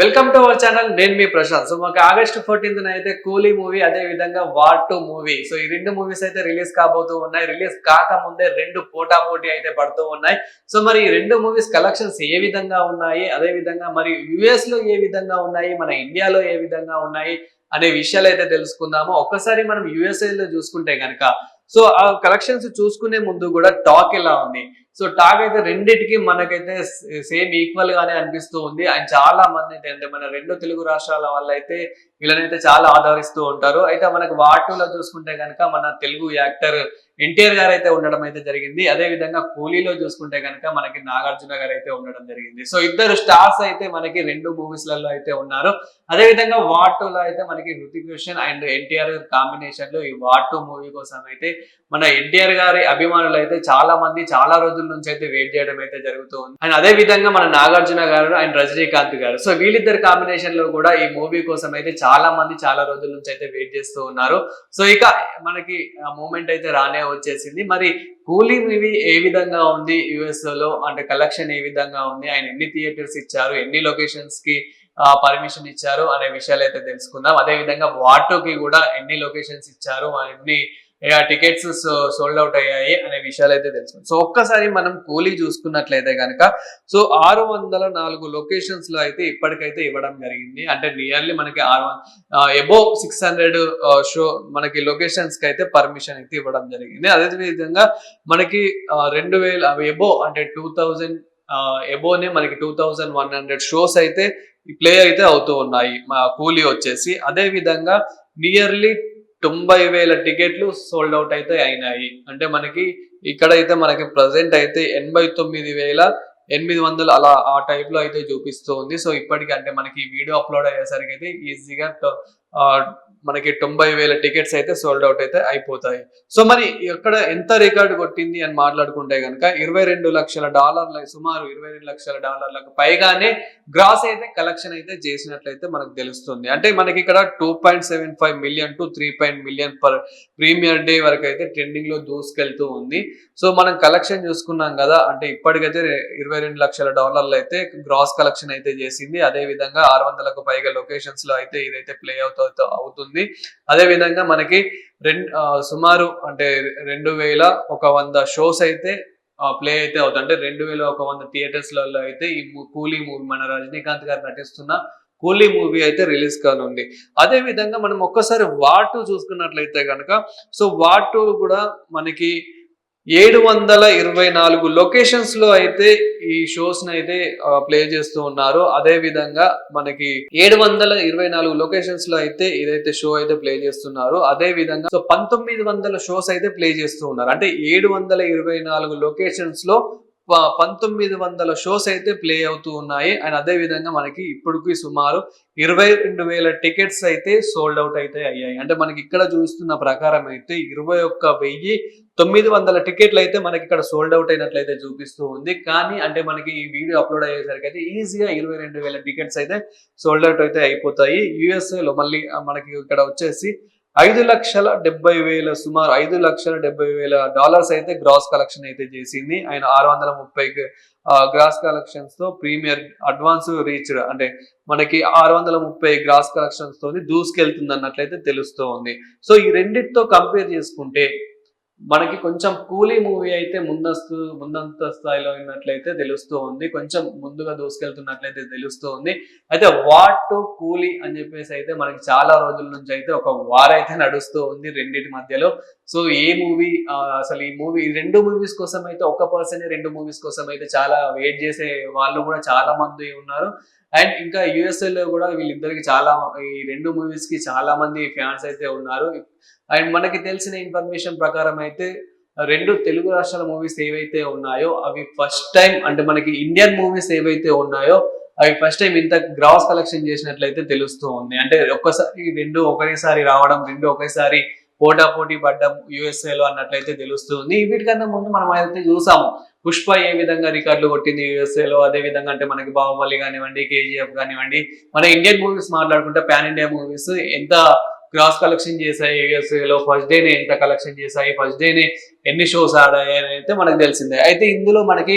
Welcome to our channel నేను మీ Prashanth. So మాకు ఆగస్ట్ ఫోర్టీన్త్ అయితే కూలీ మూవీ అదే విధంగా వార్ టూ మూవీ సో ఈ రెండు మూవీస్ అయితే రిలీజ్ కాబోతూ ఉన్నాయి. రిలీజ్ కాకముందే రెండు పోటా పోటీ అయితే పడుతూ ఉన్నాయి. సో మరి ఈ రెండు మూవీస్ కలెక్షన్స్ ఏ విధంగా ఉన్నాయి? అదే విధంగా మరి యుఎస్లో ఏ విధంగా ఉన్నాయి? మన ఇండియాలో ఏ విధంగా ఉన్నాయి? అనే విషయాలు అయితే తెలుసుకుందాము. ఒక్కసారి మనం యుఎస్ఏ లో చూసుకుంటే కనుక సో ఆ కలెక్షన్స్ చూసుకునే ముందు కూడా టాక్ ఎలా ఉంది? సో టాక్ అయితే రెండింటికి మనకైతే సేమ్ ఈక్వల్ గానే అనిపిస్తూ ఉంది. అండ్ చాలా మంది అయితే అంటే మన రెండు తెలుగు రాష్ట్రాల వాళ్ళు అయితే వీళ్ళనైతే చాలా ఆదరిస్తూ ఉంటారు. అయితే మనకు వాటిలో చూసుకుంటే కనుక మన తెలుగు యాక్టర్ ఎన్టీఆర్ గారు అయితే ఉండడం అయితే జరిగింది. అదే విధంగా కూలీలో చూసుకుంటే కనుక మనకి నాగార్జున గారు అయితే ఉండడం జరిగింది. సో ఇద్దరు స్టార్స్ అయితే మనకి రెండు మూవీస్లలో అయితే ఉన్నారు. అదే విధంగా వాటులో అయితే మనకి హృతిక్ రోషన్ అండ్ ఎన్టీఆర్ కాంబినేషన్లో ఈ వాటు మూవీ కోసం అయితే మన ఎన్టీఆర్ గారి అభిమానులు అయితే చాలా మంది చాలా రోజుల నుంచి అయితే వెయిట్ చేయడం అయితే జరుగుతూ ఉంది. అండ్ అదే విధంగా మన నాగార్జున గారు అండ్ రజనీకాంత్ గారు. సో వీళ్ళిద్దరి కాంబినేషన్లో కూడా ఈ మూవీ కోసం అయితే చాలా మంది చాలా రోజుల నుంచి అయితే వెయిట్ చేస్తూ ఉన్నారు. సో ఇక మనకి ఆ మూమెంట్ అయితే రానే వచ్చేసింది. మరి కూలీ మూవీ ఏ విధంగా ఉంది యుఎస్లో? అంటే కలెక్షన్ ఏ విధంగా ఉంది? ఆయన ఎన్ని థియేటర్స్ ఇచ్చారు? ఎన్ని లొకేషన్స్కి పర్మిషన్ ఇచ్చారు? అనే విషయాలు అయితే తెలుసుకుందాం. అదే విధంగా వాటోకి కూడా ఎన్ని లొకేషన్స్ ఇచ్చారు? ఎన్ని టికెట్స్ సోల్డ్ అవుట్ అయ్యాయి అనే విషయాలు అయితే తెలుసు. సో ఒక్కసారి మనం కూలీ చూసుకున్నట్లయితే కనుక సో ఆరు వందల నాలుగు లొకేషన్స్లో అయితే ఇప్పటికైతే ఇవ్వడం జరిగింది. అంటే నియర్లీ మనకి ఆరు ఎబో సిక్స్ హండ్రెడ్ షో మనకి లొకేషన్స్కి అయితే పర్మిషన్ అయితే ఇవ్వడం జరిగింది. అదే విధంగా మనకి రెండు వేల ఎబో అంటే టూ థౌజండ్ ఎబోనే మనకి two thousand one hundred shows అయితే ప్లే అయితే అవుతూ ఉన్నాయి. మా కూలీ వచ్చేసి. అదే విధంగా నియర్లీ తొంభై వేల టికెట్లు సోల్డ్ అవుట్ అయితే అయినాయి. అంటే మనకి ఇక్కడ అయితే మనకి ప్రజెంట్ అయితే ఎనభై తొమ్మిది వేల ఎనిమిది వందలు అలా ఆ టైప్లో అయితే చూపిస్తూ ఉంది సో ఇప్పటికీ అంటే మనకి వీడియో అప్లోడ్ అయ్యేసరికి అయితే ఈజీగా మనకి తొంభై వేల టికెట్స్ అయితే సోల్డ్ అవుట్ అయితే అయిపోతాయి. సో మరి ఎక్కడ ఎంత రికార్డు కొట్టింది అని మాట్లాడుకుంటే కనుక ఇరవై రెండు లక్షల డాలర్ల సుమారు ఇరవై రెండు లక్షల డాలర్లకు పైగానే గ్రాస్ అయితే కలెక్షన్ అయితే చేసినట్లయితే మనకు తెలుస్తుంది. అంటే మనకి ఇక్కడ two point seven five million to three point million per premiere day వరకు అయితే ట్రెండింగ్లో దూసుకెళ్తూ ఉంది. సో మనం కలెక్షన్ చూసుకున్నాం కదా అంటే ఇప్పటికైతే ఇరవై రెండు లక్షల డాలర్లు అయితే గ్రాస్ కలెక్షన్ అయితే చేసింది. అదే విధంగా ఆరు వందలకు పైగా లొకేషన్స్లో అయితే ఇదైతే ప్లే అవుతుంది అవుతుంది. అదే విధంగా మనకి రెండు సుమారు అంటే రెండు వేల ఒక వంద షోస్ అయితే ప్లే అయితే అవుతుంది అంటే రెండు వేల ఒక వంద థియేటర్స్లలో అయితే ఈ మూ- కూలీ మూవీ మన రజనీకాంత్ గారు నటిస్తున్న కూలీ మూవీ అయితే రిలీజ్ కానుంది. అదే విధంగా మనం ఒక్కసారి వాటు చూసుకున్నట్లయితే కనుక సో వాటు కూడా మనకి ఏడు వందల ఇరవై నాలుగు లొకేషన్స్లో అయితే ఈ షోస్ని అయితే ప్లే చేస్తూ ఉన్నారు. అదే విధంగా మనకి ఏడు వందల ఇరవై నాలుగు లొకేషన్స్లో అయితే ఇదైతే షో అయితే ప్లే చేస్తున్నారు. అదే విధంగా సో పంతొమ్మిది వందల షోస్ అయితే ప్లే చేస్తూ ఉన్నారు. అంటే ఏడు వందల ఇరవై నాలుగు లొకేషన్స్లో ప- పంతొమ్మిది వందల షోస్ అయితే ప్లే అవుతూ ఉన్నాయి. అండ్ అదే విధంగా మనకి ఇప్పటికి సుమారు ఇరవై రెండు వేల టికెట్స్ అయితే సోల్డ్ అవుట్ అయితే అయ్యాయి. అంటే మనకి ఇక్కడ చూస్తున్న ప్రకారం అయితే ఇరవై ఒక్క వెయ్యి తొమ్మిది వందల టికెట్లు అయితే మనకి ఇక్కడ సోల్డ్ అవుట్ అయినట్లయితే చూపిస్తూ ఉంది. కానీ అంటే మనకి ఈ వీడియో అప్లోడ్ అయ్యేసరికి అయితే ఈజీగా ఇరవై రెండు వేల టికెట్స్ అయితే సోల్డ్ అవుట్ అయితే అయిపోతాయి. యుఎస్ఏలో లో మళ్ళీ మనకి ఇక్కడ వచ్చేసి ఐదు లక్షల డెబ్బై వేల సుమారు ఐదు లక్షల డెబ్బై వేల డాలర్స్ అయితే గ్రాస్ కలెక్షన్ అయితే చేసింది. ఆయన ఆరు వందల ముప్పై గ్రాస్ కలెక్షన్స్తో ప్రీమియర్ అడ్వాన్స్ రీచ్డ్ అంటే మనకి ఆరు వందల ముప్పై గ్రాస్ కలెక్షన్స్తో దూసుకెళ్తుంది అన్నట్లయితే తెలుస్తూ ఉంది సో ఈ రెండింటితో కంపేర్ చేసుకుంటే మనకి కొంచెం కూలీ మూవీ అయితే ముందస్తు ముందంత స్థాయిలో ఉన్నట్లయితే తెలుస్తూ ఉంది. కొంచెం ముందుగా దూసుకెళ్తున్నట్లయితే తెలుస్తూ ఉంది. అయితే వాట్ టు కూలీ అని చెప్పేసి అయితే మనకి చాలా రోజుల నుంచి అయితే ఒక వార్ అయితే నడుస్తూ ఉంది రెండింటి మధ్యలో. సో ఏ మూవీ అసలు ఈ మూవీ రెండు మూవీస్ కోసం అయితే ఒక పర్సన్ రెండు మూవీస్ కోసం అయితే చాలా వెయిట్ చేసే వాళ్ళు కూడా చాలా మంది ఉన్నారు. అండ్ ఇంకా USA లో కూడా వీళ్ళిద్దరికి చాలా ఈ రెండు మూవీస్కి చాలా మంది ఫ్యాన్స్ అయితే ఉన్నారు. అండ్ మనకి తెలిసిన ఇన్ఫర్మేషన్ ప్రకారం అయితే రెండు తెలుగు రాష్ట్రాల మూవీస్ ఏవైతే ఉన్నాయో అవి ఫస్ట్ టైం అంటే మనకి ఇండియన్ మూవీస్ ఏవైతే ఉన్నాయో అవి ఫస్ట్ టైం ఇంత గ్రాస్ కలెక్షన్ చేసినట్లయితే తెలుస్తూ ఉంది. అంటే ఒక్కసారి రెండు ఒకేసారి రావడం రెండు ఒకేసారి పోటా పోటీ పడ్డం యుఎస్ఏలో లో అన్నట్లయితే తెలుస్తుంది. వీటికన్నా ముందు మనం అయితే చూసాము పుష్ప ఏ విధంగా రికార్డులు కొట్టింది యుఎస్ఏలో లో అదే విధంగా అంటే మనకి బాహుబలి కానివ్వండి కేజీఎఫ్ కానివ్వండి మన ఇండియన్ మూవీస్ మాట్లాడుకుంటే పాన్ ఇండియా మూవీస్ ఎంత క్రాస్ కలెక్షన్ చేశాయి యుఎస్ఏలో లో ఫస్ట్ డేనే ఎంత కలెక్షన్ చేశాయి ఫస్ట్ డేనే ఎన్ని షోస్ ఆడాయి అని అయితే మనకు తెలిసిందే. అయితే ఇందులో మనకి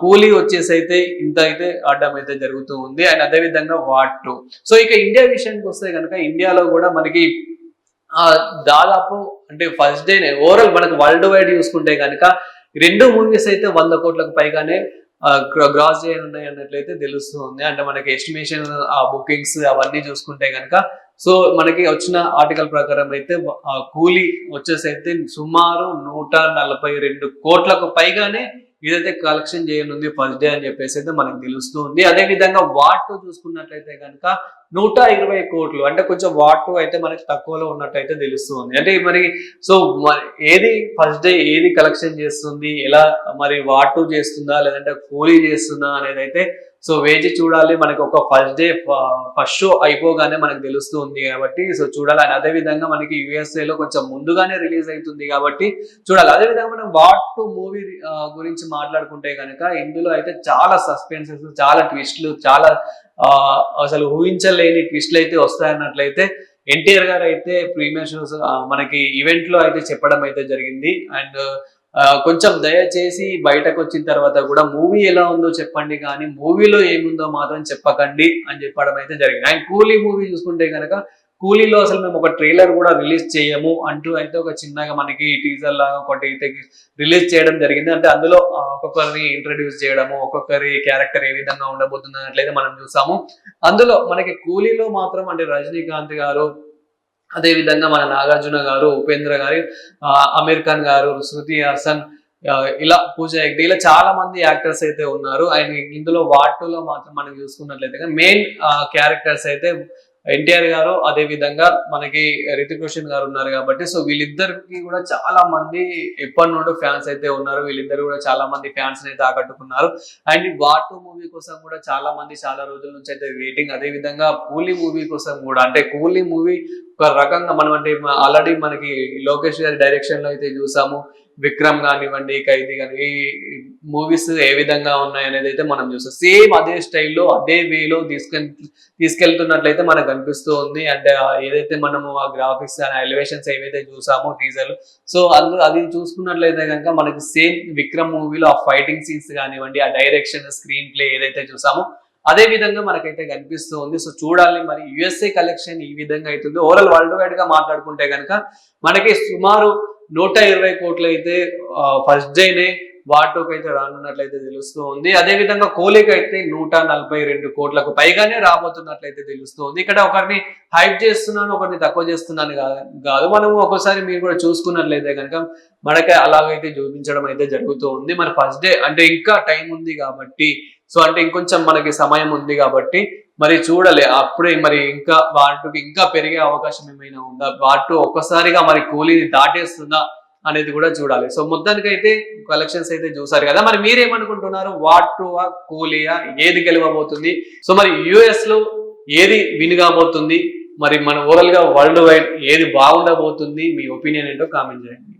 కూలీ వచ్చేసి అయితే ఇంత అయితే ఆడడం అయితే జరుగుతూ ఉంది. అండ్ అదే విధంగా వాట్ టూ. సో ఇక ఇండియా విషయానికి వస్తే కనుక ఇండియాలో కూడా మనకి దాదాపు అంటే ఫస్ట్ డే ఓవరాల్ మనకు వరల్డ్ వైడ్ చూసుకుంటే కనుక రెండు మూవీస్ అయితే వంద కోట్లకు పైగానే గ్రాస్ చేయనున్నాయి అన్నట్లయితే తెలుస్తుంది అంటే మనకి ఎస్టిమేషన్ ఆ బుకింగ్స్ అవన్నీ చూసుకుంటే కనుక సో మనకి వచ్చిన ఆర్టికల్ ప్రకారం అయితే ఆ కూలీ వచ్చేసి అయితే సుమారు నూట నలభై రెండు కోట్లకు పైగానే ఇదైతే కలెక్షన్ చేయనుంది ఫస్ట్ డే అని చెప్పేసి అయితే మనకు తెలుస్తూ ఉంది అదేవిధంగా వాటు చూసుకున్నట్లయితే కనుక నూట ఇరవై కోట్లు అంటే కొంచెం వాట్ అయితే మనకి తక్కువలో ఉన్నట్టయితే తెలుస్తుంది. అంటే మరి సో ఏది ఫస్ట్ డే ఏది కలెక్షన్ చేస్తుంది ఎలా మరి వాటు చేస్తుందా లేదంటే కూలీ చేస్తుందా అనేది అయితే సో వేచి చూడాలి మనకి ఒక ఫస్ట్ డే ఫస్ట్ షో అయిపోగానే మనకు తెలుస్తుంది కాబట్టి సో చూడాలి. అండ్ అదే విధంగా మనకి USA లో కొంచెం ముందుగానే రిలీజ్ అవుతుంది కాబట్టి చూడాలి. అదే విధంగా మనం వాట్ టు మూవీ గురించి మాట్లాడుకుంటే కనుక ఇందులో అయితే చాలా సస్పెన్సెస్ చాలా ట్విస్ట్లు చాలా అసలు ఊహించలేని ట్విస్ట్లు అయితే వస్తాయన్నట్లయితే ఎన్టీఆర్ గారు అయితే ప్రీమియర్ షోస్ మనకి ఈవెంట్లో అయితే చెప్పడం అయితే జరిగింది. అండ్ కొంచెం దయచేసి బయటకు వచ్చిన తర్వాత కూడా మూవీ ఎలా ఉందో చెప్పండి కానీ మూవీలో ఏముందో మాత్రం చెప్పకండి అని చెప్పడం అయితే జరిగింది. అండ్ కూలీ మూవీ చూసుకుంటే కనుక కూలీలో అసలు మేము ఒక ట్రైలర్ కూడా రిలీజ్ చేయము అంటూ అయితే ఒక చిన్నగా మనకి టీజర్ లాగా ఒకటి రిలీజ్ చేయడం జరిగింది. అంటే అందులో ఒక్కొక్కరిని ఇంట్రడ్యూస్ చేయడము ఒక్కొక్కరి క్యారెక్టర్ ఏ విధంగా ఉండబోతుంది అన్నట్లయితే మనం చూసాము. అందులో మనకి కూలీలో మాత్రం అంటే రజనీకాంత్ గారు అదే విధంగా మన నాగార్జున గారు ఉపేంద్ర గారు ఆ, అమీర్ ఖాన్ గారు శృతి హాసన్ ఇలా పూజ హెగ్డే ఇలా చాలా మంది యాక్టర్స్ అయితే ఉన్నారు. అండ్ ఇందులో వాటిలో మాత్రం మనం చూసుకున్నట్లయితే మెయిన్ క్యారెక్టర్స్ అయితే ఎన్టీఆర్ గారు అదే విధంగా మనకి రితిక్ రోషన్ గారు ఉన్నారు కాబట్టి సో వీళ్ళిద్దరికి కూడా చాలా మంది ఎప్పటి నుండో ఫ్యాన్స్ అయితే ఉన్నారు. వీళ్ళిద్దరు కూడా చాలా మంది ఫ్యాన్స్ అయితే ఆకట్టుకున్నారు. అండ్ వాటు మూవీ కోసం కూడా చాలా మంది చాలా రోజుల నుంచి అయితే వెయిటింగ్ అదే విధంగా కూలీ మూవీ కోసం కూడా అంటే కూలీ మూవీ ఒక రకంగా మనం అంటే ఆల్రెడీ మనకి లోకేష్ గారి డైరెక్షన్లో అయితే చూసాము. విక్రమ్ కానివ్వండి ఖైదీ కానీ ఈ మూవీస్ ఏ విధంగా ఉన్నాయి అనేది అయితే మనం చూస్తాం. సేమ్ అదే స్టైల్లో అదే వేలో తీసుకెళ్ తీసుకెళ్తున్నట్లయితే మనకు అనిపిస్తూ ఉంది. అంటే ఏదైతే మనము ఆ గ్రాఫిక్స్ ఎలివేషన్స్ ఏవైతే చూసామో టీజర్ సో అందు అది చూసుకున్నట్లయితే కనుక మనకి సేమ్ విక్రమ్ మూవీలో ఆ ఫైటింగ్ సీన్స్ కానివ్వండి ఆ డైరెక్షన్ స్క్రీన్ ప్లే ఏదైతే చూసామో అదే విధంగా మనకైతే కనిపిస్తూ ఉంది. సో చూడాలి మరి. యుఎస్ఏ కలెక్షన్ ఈ విధంగా అవుతుంది. ఓవరాల్ వరల్డ్ వైడ్గా మాట్లాడుకుంటే కనుక మనకి సుమారు నూట ఇరవై కోట్లు అయితే ఫస్ట్ డేనే వాటోకి అయితే రానున్నట్లయితే తెలుస్తూ ఉంది. అదే విధంగా కోహ్లీకి అయితే నూట నలభై రెండు కోట్లకు పైగానే రాబోతున్నట్లయితే తెలుస్తూ ఉంది. ఇక్కడ ఒకరిని హైప్ చేస్తున్నాను ఒకరిని తక్కువ చేస్తున్నాను కాదు- కాదు. మనము ఒకసారి మీరు కూడా చూసుకున్నట్లయితే కనుక మనకి అలాగైతే చూపించడం అయితే జరుగుతూ ఉంది. మన ఫస్ట్ డే అంటే ఇంకా టైం ఉంది కాబట్టి సో అంటే ఇంకొంచెం మనకి సమయం ఉంది కాబట్టి మరి చూడలే. అప్పుడే మరి ఇంకా వాటికి ఇంకా పెరిగే అవకాశం ఏమైనా ఉందా? వాటి ఒక్కసారిగా మరి కూలీని దాటేస్తుందా అనేది కూడా చూడాలి. సో మొత్తానికి అయితే కలెక్షన్స్ అయితే చూసారు కదా. మరి మీరేమనుకుంటున్నారు? వాట్ కూలియా? ఏది గెలవబోతుంది? సో మరి యుఎస్లో ఏది విన్ కాబోతుంది? మరి మన ఓవరాల్గా వరల్డ్ వైడ్ ఏది బాగుండబోతుంది? మీ ఒపీనియన్ ఏంటో కామెంట్ చేయండి.